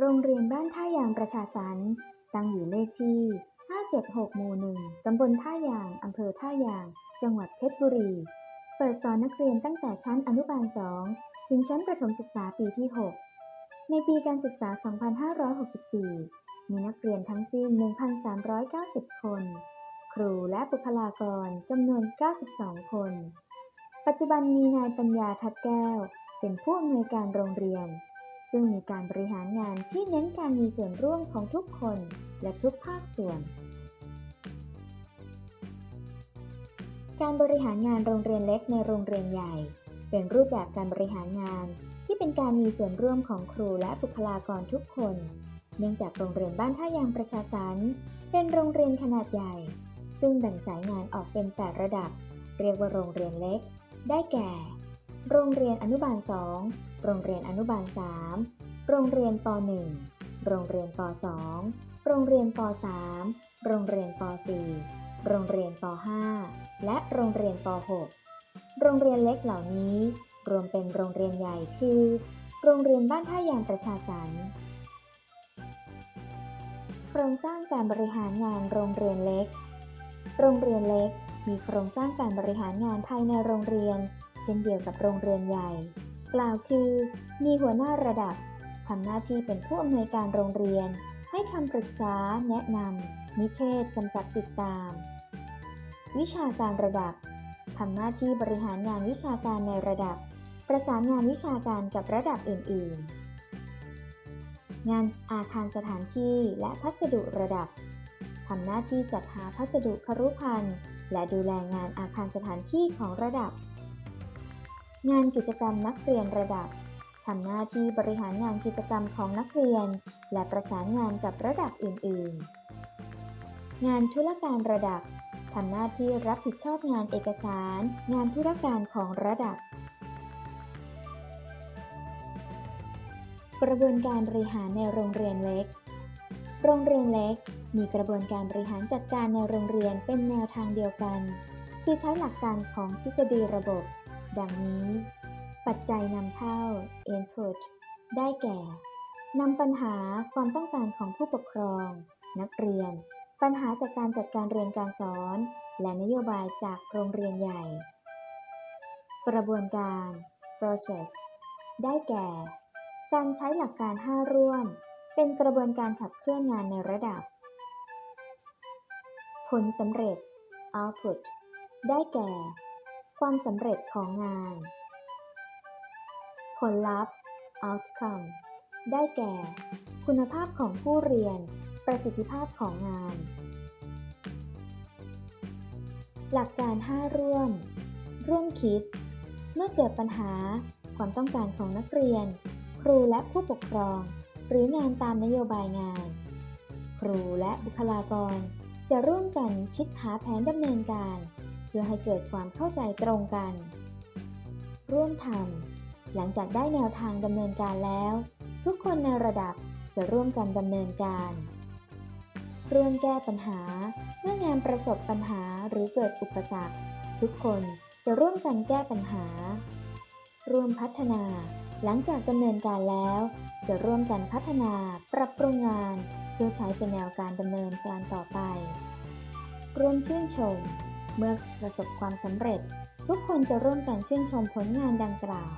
โรงเรียนบ้านท่ายางประชาสรรค์ตั้งอยู่เลขที่ 576 หมู่ 1 ตำบลท่ายาง อำเภอท่ายาง จังหวัดเพชรบุรี เปิดสอนนักเรียนตั้งแต่ชั้นอนุบาล 2 ถึงชั้นประถมศึกษาปีที่ 6 ในปีการศึกษา 2564 มีนักเรียนทั้งสิ้น 1,390 คน ครูและบุคลากรจำนวน 92 คน ปัจจุบันมีนายปัญญาทัดแก้ว เป็นผู้อำนวยการโรงเรียน ซึ่งมีการบริหารงานที่เน้นการมีส่วนร่วมของทุกคนและทุกภาคส่วน การบริหารงานโรงเรียนเล็กในโรงเรียนใหญ่ เป็นรูปแบบการบริหารงานที่เป็นการมีส่วนร่วมของครูและบุคลากรทุกคน เนื่องจากโรงเรียนบ้านท่ายางประชาสรรเป็นโรงเรียนขนาดใหญ่ ซึ่งแบ่งสายงานออกเป็น 8 ระดับ เรียกว่าโรงเรียนเล็ก ได้แก่ โรงเรียนอนุบาล 2 โรงเรียนอนุบาล 3 โรงเรียนป .1 โรงเรียนป .2 โรงเรียนป .3 โรงเรียนป .4 โรงเรียนป .5 และโรงเรียนป .6 โรงเรียนเล็กเหล่านี้ รวมเป็นโรงเรียนใหญ่คือ โรงเรียนบ้านท่ายางประชาสรรค์โครงสร้างการบริหารงานโรงเรียนเล็ก โรงเรียนเล็กมีโครงสร้างการบริหารงานภายในโรงเรียน เช่นเดียวกับโรงเรียนใหญ่ กล่าวคือ มีหัวหน้าระดับทำหน้าที่เป็นผู้อำนวยการโรงเรียน ให้คำปรึกษา แนะนำนิเทศกำกับติดตาม วิชาการระดับทำหน้าที่บริหารงานวิชาการในระดับ ประสานงานวิชาการกับระดับอื่น ๆ งานอาคารสถานที่และพัสดุระดับทำหน้าที่จัดหาพัสดุครุภัณฑ์และดูแลงานอาคารสถานที่ของระดับ งานกิจกรรมนักเรียนระดับทำหน้าที่บริหารงานกิจกรรมของนักเรียน และประสานงานกับระดับอื่น ๆ งานธุรการระดับทำหน้าที่รับผิดชอบงานเอกสาร งานธุรการของระดับ กระบวนการบริหารในโรงเรียนเล็ก โรงเรียนเล็ก มีกระบวนการบริหารจัดการในโรงเรียนเป็นแนวทางเดียวกัน คือใช้หลักการของทฤษฎีระบบ ดังนี้ ปัจจัยนำเข้า input ได้แก่นำปัญหาความต้องการของผู้ปกครอง นักเรียน ปัญหาจากการจัดการเรียนการสอน และนโยบายจากโรงเรียนใหญ่ กระบวนการ process ได้แก่ การใช้หลักการ 5 ร่วม เป็นกระบวนการขับเคลื่อนงานในระดับ ผลสำเร็จ output ได้แก่ ความสำเร็จของงาน ผลลัพธ์ outcome ได้แก่ คุณภาพของผู้เรียน ประสิทธิภาพของงาน หลักการ 5 ร่วม ร่วมคิด เมื่อเกิดปัญหา ความต้องการของนักเรียน ครูและผู้ปกครอง หรืองานตามนโยบายงาน ครูและบุคลากร จะร่วมกันคิดหาแผนดำเนินการ พื่อให้เกิดความเข้าใจตรงกัน ร่วมทำหลังจากได้แนวทางดำเนินการแล้ว ทุกคนในระดับจะร่วมกันดำเนินการร่วมแก้ปัญหา เมื่องานประสบปัญหาหรือเกิดอุปสรรค ทุกคนจะร่วมกันแก้ปัญหา ร่วมพัฒนา หลังจากดำเนินการแล้ว จะร่วมกันพัฒนาปรับปรุงงาน เพื่อใช้เป็นแนวการดำเนินการต่อไป ร่วมชื่นชม เมื่อประสบความสำเร็จ ทุกคนจะร่วมกันชื่นชมผลงานดังกล่าว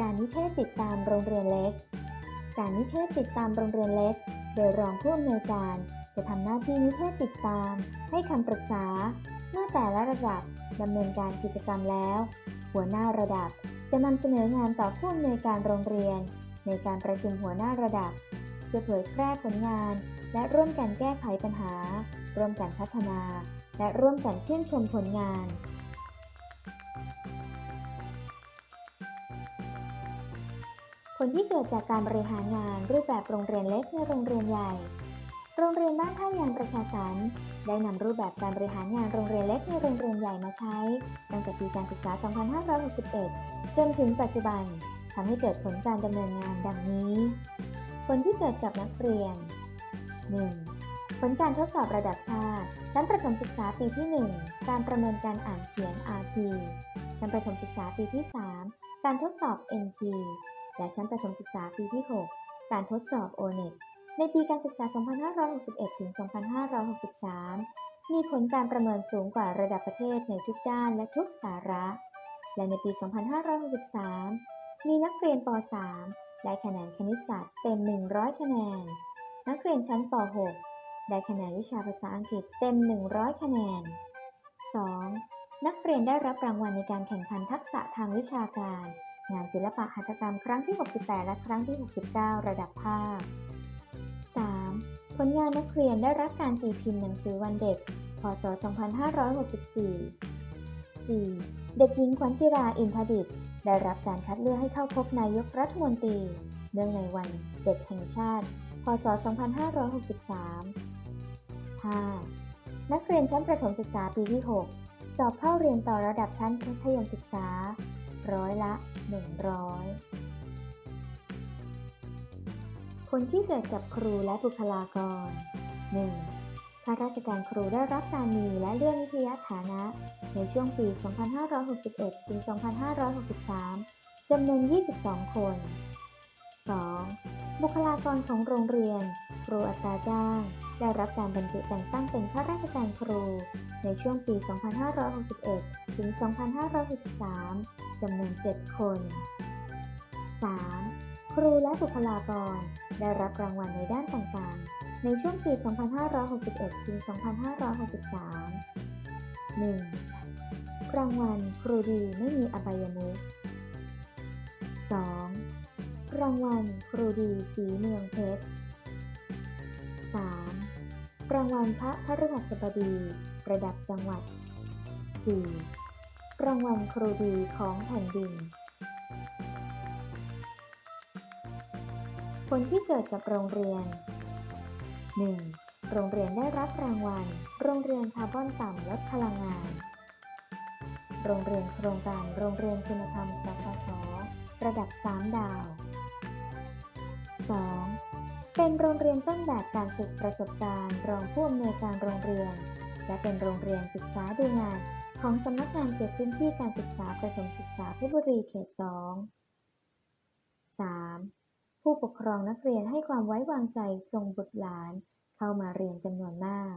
การนิเทศติดตามโรงเรียนเล็ก การนิเทศติดตามโรงเรียนเล็ก โดยรองผู้อำนวยการจะทำหน้าที่นิเทศติดตาม ให้คำปรึกษา เมื่อแต่ละระดับดำเนินการกิจกรรมแล้ว หัวหน้าระดับจะนำเสนองานต่อผู้อำนวยการโรงเรียน ในการประชุมหัวหน้าระดับเพื่อเผยแพร่ผลงาน และร่วมกันแก้ไขปัญหา ร่วมกันพัฒนา และร่วมกันชื่นชมผลงาน ผลที่เกิดจากการบริหารงานรูปแบบโรงเรียนเล็กในโรงเรียนใหญ่ โรงเรียนบ้านท่ายางประชาสรรค์ได้นำรูปแบบการบริหารงานโรงเรียนเล็กในโรงเรียนใหญ่มาใช้ ตั้งแต่ปีการศึกษา 2561 จนถึงปัจจุบันทำให้เกิดผลการดำเนินงานดังนี้ ผลที่เกิดกับนักเรียน 1. ผลการทดสอบระดับชาติ ชั้นประถมศึกษาปีที่ 1 การประเมินการอ่านเขียน RT ชั้นประถมศึกษาปีที่ 3 การทดสอบ NT และชั้นประถมศึกษาปีที่ 6 การทดสอบ O-NET ในปีการศึกษา 2561 ถึง 2563 มีผลการประเมินสูงกว่าระดับประเทศในทุกด้านและทุกสาระ และในปี 2563 มีนักเรียนป .3 ได้คะแนนคณิตศาสตร์เต็ม 100 คะแนน นักเรียนชั้นป .6 ได้คะแนนวิชาภาษาอังกฤษเต็ม 100 คะแนน 2. นักเรียนได้รับรางวัลในการแข่งขันทักษะทางวิชาการ งานศิลปะหัตถกรรมครั้งที่ 68 และครั้งที่ 69 ระดับภาค 3. ผลงานนักเรียนได้รับการตีพิมพ์หนังสือวันเด็ก พศ 2564 4. เด็กหญิงขวัญจิราอินทดิต ได้รับการคัดเลือกให้เข้าพบนายกรัฐมนตรี เนื่องในวันเด็กแห่งชาติ พศ 2563 5. นักเรียนชั้นประถมศึกษาปีที่ 6 สอบเข้าเรียนต่อระดับชั้นมัธยมศึกษา ร้อยละ 100 ผลที่เกิดกับครูและบุคลากร 1. ข้าราชการครูได้รับการมีและเลื่อนวิทยาฐานะ ในช่วงปี 2561 ถึง 2563 จำนวน 22 คน 2. บุคลากรของโรงเรียน ครูอัตราจ้าง ได้รับการบรรจุแต่งตั้งเป็นข้าราชการครู ในช่วงปี 2561 ถึง 2563 จำนวน 7 คน 3. ครูและบุคลากร ได้รับรางวัลในด้านต่างๆ ในช่วงปี 2561 ถึง 2563 1. รางวัลครูดีไม่มีอบายมุข 2. รางวัลครูดีสีเมืองเพชร 3. รางวัลพระพฤหัสบดีระดับจังหวัด 4. รางวัลครูดีของแผ่นดิน ผลที่เกิดกับโรงเรียน 1. โรงเรียนได้รับรางวัล โรงเรียนคาร์บอนต่ำลดพลังงาน โรงเรียนโครงการโรงเรียนคุณธรรมสพทระดับ 3 ดาว 2. เป็นโรงเรียนต้นแบบการฝึกประสบการณ์ รองผู้อำนวยการโรงเรียน และเป็นโรงเรียนศึกษาดูงาน ของสำนักงานเขตพื้นที่การศึกษาประถมศึกษาเพชรบุรีเขต 2 3. ผู้ปกครองนักเรียนให้ความไว้วางใจส่งบุตรหลาน เข้ามาเรียนจำนวนมาก